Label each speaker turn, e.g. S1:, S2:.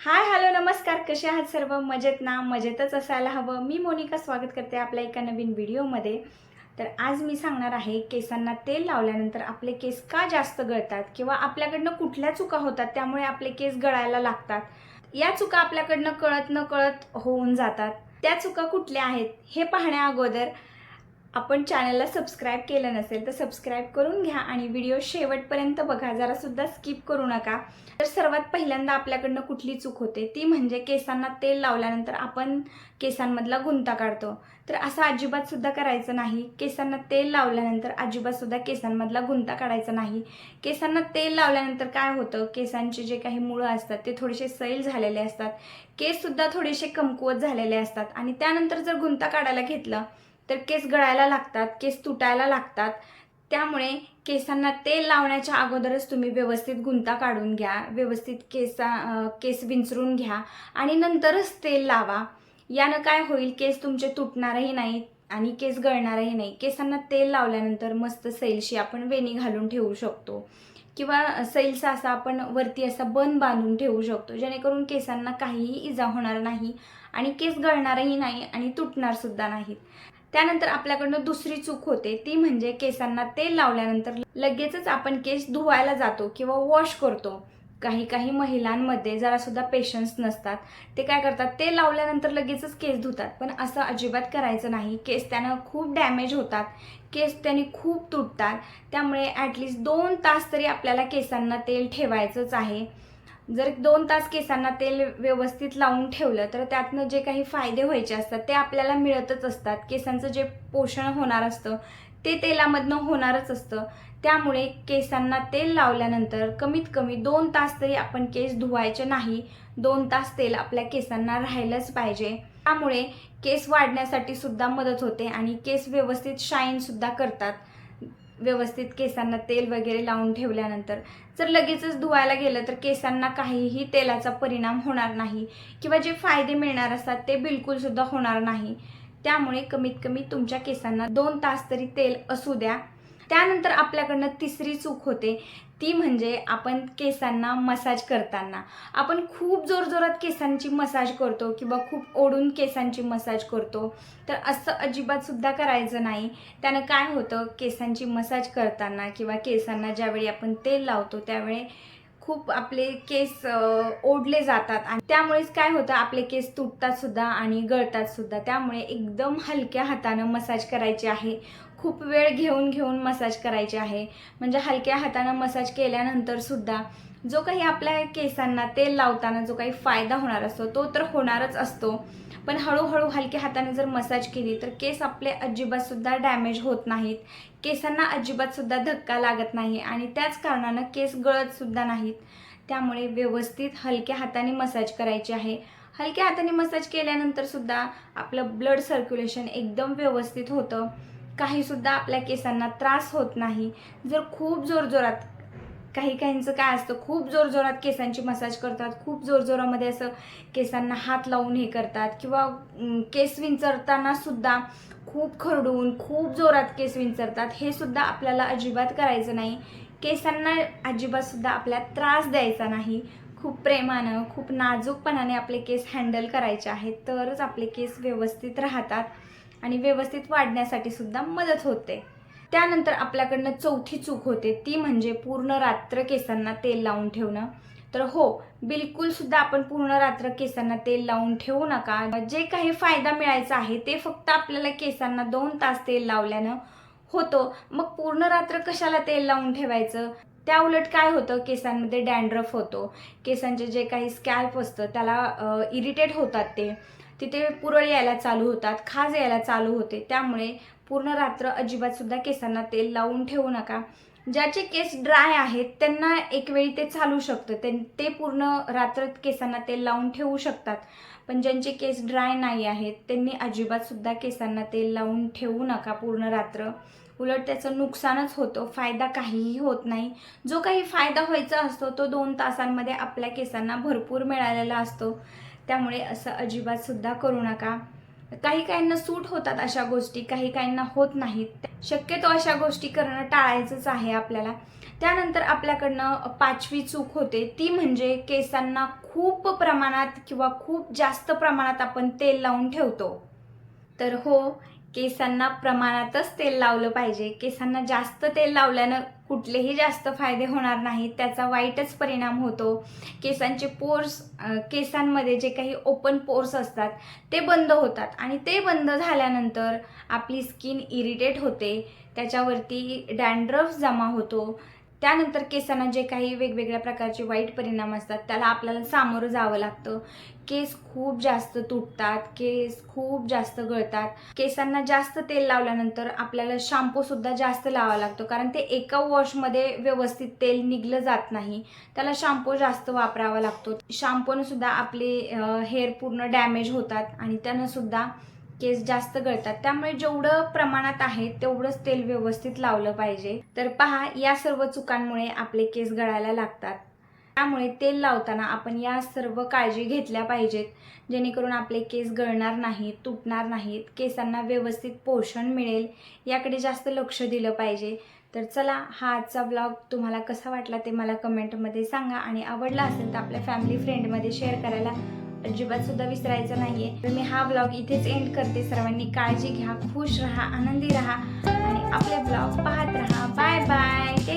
S1: Hi hello नमस्कार. कसे आहात सर्व? मजेत ना? मजेतच असायला हवं. मी मोनिका स्वागत करते आपल्या एका नवीन व्हिडिओमध्ये. तर आज मी सांगणार आहे केसांना तेल लावल्यानंतर आपले केस का जास्त गळतात किंवा आपल्याकडनं कुठल्या चुका होतात त्यामुळे आपले केस गळायला लागतात? या चुका आपल्याकडनं कळत न कळत होऊन जातात. त्या चुका कुठल्या आहेत हे पाहण्या अगोदर आपण चॅनलला सबस्क्राईब केलं नसेल तर सबस्क्राईब करून घ्या आणि व्हिडिओ शेवटपर्यंत बघा. जरासुद्धा स्किप करू नका. तर सर्वात पहिल्यांदा आपल्याकडनं कुठली चूक होते? ती म्हणजे केसांना तेल लावल्यानंतर आपण केसांमधला गुंता काढतो. तर असं अजिबातसुद्धा करायचं नाही. केसांना तेल लावल्यानंतर अजिबातसुद्धा केसांमधला गुंता काढायचा नाही. केसांना तेल लावल्यानंतर काय होतं? केसांचे जे काही मुळं असतात ते थोडेसे सैल झालेले असतात. केससुद्धा थोडेसे कमकुवत झालेले असतात. आणि त्यानंतर जर गुंता काढायला घेतलं तर केस गळायला लागतात केस तुटायला लागतात. त्यामुळे केसांना तेल लावण्याच्या अगोदरच तुम्ही व्यवस्थित गुंता काढून घ्या व्यवस्थित केसा केस विंचरून घ्या आणि नंतरच तेल लावा. यानं काय होईल केस तुमचे तुटणारही नाहीत आणि केस गळणारही नाही. केसांना तेल लावल्यानंतर मस्त सैलशी आपण वेणी घालून ठेवू शकतो. किंवा सैलचा असा आपण वरती असा बन बांधून ठेवू शकतो जेणेकरून केसांना काहीही इजा होणार नाही आणि केस गळणारही नाही आणि तुटणार सुद्धा नाहीत. त्यानंतर आपल्याकडनं दुसरी चूक होते. ती म्हणजे केसांना तेल लावल्यानंतर लगेचच आपण केस धुवायला जातो किंवा वॉश करतो. काही काही महिलांमध्ये जरा सुद्धा पेशन्स नसतात. ते काय करतात? ते लावल्यानंतर लगेचच केस धुतात. पण असं अजिबात करायचं नाही. केस त्यानं खूप डॅमेज होतात. केस त्याने खूप तुटतात. त्यामुळे ॲटलिस्ट दोन तास तरी आपल्याला केसांना तेल ठेवायचंच आहे. जर दोन तास केसांना तेल व्यवस्थित लावून ठेवलं तर त्यातनं जे काही फायदे व्हायचे असतात ते आपल्याला मिळतच असतात. केसांचं जे पोषण होणार असतं ते तेलामधनं होणारच असतं. त्यामुळे केसांना तेल लावल्यानंतर कमीत कमी दोन तास तरी आपण केस धुवायचे नाही. दोन तास तेल आपल्या केसांना राहिलंच पाहिजे. त्यामुळे केस वाढण्यासाठी सुद्धा मदत होते आणि केस व्यवस्थित शाईन सुद्धा करतात. व्यवस्थित केसांना तेल वगैरे लावून ठेवल्यानंतर जर लगेचच धुवायला गेलं तर केसांना काहीही तेलाचा परिणाम होणार नाही किंवा जे फायदे मिळणार असतात ते बिलकुल सुद्धा होणार नाही. त्यामुळे कमीत कमी तुमच्या केसांना दोन तास तरी तेल असू द्या. त्यानंतर आपल्याकडनं तिसरी चूक होते. ती म्हणजे आपण केसांना मसाज करताना. आपण खूप जोरजोरात केसांची मसाज करतो किंवा खूप ओढून केसांची मसाज करतो. तर असं अजिबातसुद्धा करायचं नाही. त्यानं काय होतं केसांची मसाज करताना किंवा केसांना ज्यावेळी आपण तेल लावतो त्यावेळी खूप आपले केस ओढले जातात आणि त्यामुळेच काय होतं आपले केस तुटतात सुद्धा आणि गळतात सुद्धा. त्यामुळे एकदम हलक्या हातानं मसाज करायची आहे. खूप वेळ घेऊन घेऊन मसाज करायची आहे. म्हणजे हलक्या हातानं मसाज केल्यानंतर सुद्धा जो काही आपल्या केसांना तेल लावताना जो काही फायदा होणार असतो तो तर होणारच असतो. पण हळूहळू हलक्या हाताने जर मसाज केली तर केस आपले अजिबातसुद्धा डॅमेज होत नाहीत. केसांना अजिबातसुद्धा धक्का लागत नाही आणि त्याच कारणानं केस गळतसुद्धा नाहीत. त्यामुळे व्यवस्थित हलक्या हाताने मसाज करायची आहे. हलक्या हाताने मसाज केल्यानंतरसुद्धा आपलं ब्लड सर्क्युलेशन एकदम व्यवस्थित होतं. काहीसुद्धा आपल्या केसांना त्रास होत नाही. जर खूप जोरजोरात काही काहींचं काय असतं खूप जोरजोरात केसांची मसाज करतात खूप जोरजोरामध्ये असं केसांना हात लावून हे करतात किंवा केस विंचरताना सुद्धा खूप खरडून खूप जोरात केस विंचरतात हे सुद्धा आपल्याला अजिबात करायचं नाही. केसांना अजिबातसुद्धा आपल्या त्रास द्यायचा नाही. खूप प्रेमानं खूप नाजूकपणाने आपले केस हँडल करायचे आहेत तरच आपले केस व्यवस्थित राहतात. आणि व्यवस्थित वाढण्यासाठी सुद्धा मदत होते. त्यानंतर आपल्याकडनं चौथी चूक होते ती म्हणजे पूर्ण रात्र केसांना तेल लावून ठेवणं. तर हो बिलकुल सुद्धा आपण पूर्ण रात्र केसांना तेल लावून ठेवू नका. जे काही फायदा मिळायचा आहे ते फक्त आपल्याला केसांना दोन तास तेल लावल्यानं होतो. मग पूर्ण रात्र कशाला तेल लावून ठेवायचं? त्या उलट काय होतं? केसांमध्ये डॅन्ड्रफ होतो. केसांचे जे काही स्कॅल्प असतं त्याला इरिटेट होतात ते. तिथे पुरळ यायला चालू होतात खाज यायला चालू होते. त्यामुळे पूर्ण रात्र अजिबातसुद्धा केसांना तेल लावून ठेवू नका. ज्याचे केस ड्राय आहेत त्यांना एक वेळी ते चालू शकतं. ते ते पूर्ण रात्र केसांना तेल लावून ठेवू शकतात. पण ज्यांचे केस ड्राय नाही आहेत त्यांनी अजिबातसुद्धा केसांना तेल लावून ठेवू नका पूर्ण रात्र. उलट त्याचं नुकसानच होतं. फायदा काहीही होत नाही. जो काही फायदा व्हायचा असतो तो दोन तासांमध्ये आपल्या केसांना भरपूर मिळालेला असतो. त्यामुळे असं अजिबात सुद्धा करू नका. काही काहींना सूट होतात अशा गोष्टी काही काहींना होत नाहीत. शक्यतो अशा गोष्टी करणं टाळायचंच आहे आपल्याला. त्यानंतर आपल्याकडनं पाचवी चूक होते. ती म्हणजे केसांना खूप प्रमाणात किंवा खूप जास्त प्रमाणात आपण तेल लावून ठेवतो. तर हो केसांना प्रमाणातच तेल लावलं पाहिजे. केसांना जास्त तेल लावल्यानं कुठलेही जास्त फायदे होणार नाहीत. त्याचा वाईटच परिणाम होतो. केसांचे पोर्स केसांमध्ये जे काही ओपन पोर्स असतात ते बंद होतात. आणि ते बंद झाल्यानंतर आपली स्किन इरिटेट होते. त्याच्यावरती डॅन्ड्रफ जमा होतो. त्यानंतर केसांना जे काही वेगवेगळ्या प्रकारचे वाईट परिणाम असतात त्याला आपल्याला सामोरं जावं लागतं. केस खूप जास्त तुटतात केस खूप जास्त गळतात. केसांना जास्त तेल लावल्यानंतर आपल्याला शॅम्पूसुद्धा जास्त लावावा लागतो कारण ते एका वॉशमध्ये व्यवस्थित तेल निघलं जात नाही. त्याला शॅम्पू जास्त वापरावा लागतो. शॅम्पूनंसुद्धा आपले हेअर पूर्ण डॅमेज होतात आणि त्यानं सुद्धा केस जास्त गळतात. त्यामुळे जेवढं प्रमाणात आहे तेवढंच तेल व्यवस्थित लावलं पाहिजे. तर पहा या सर्व चुकांमुळे आपले केस गळायला लागतात. त्यामुळे तेल लावताना आपण या सर्व काळजी घेतल्या पाहिजेत. जेणेकरून आपले केस गळणार नाहीत तुटणार नाहीत केसांना व्यवस्थित पोषण मिळेल याकडे जास्त लक्ष दिलं पाहिजे. तर चला हा आजचा ब्लॉग तुम्हाला कसा वाटला ते मला कमेंटमध्ये सांगा. आणि आवडला असेल तर आपल्या फॅमिली फ्रेंडमध्ये शेअर करायला अजिबात सुद्धा विसरायचं नाहीये. तर मी हा ब्लॉग इथेच एंड करते. सर्वांनी काळजी घ्या खुश राहा आनंदी राहा आणि आपले ब्लॉग पाहत राहा. Bye bye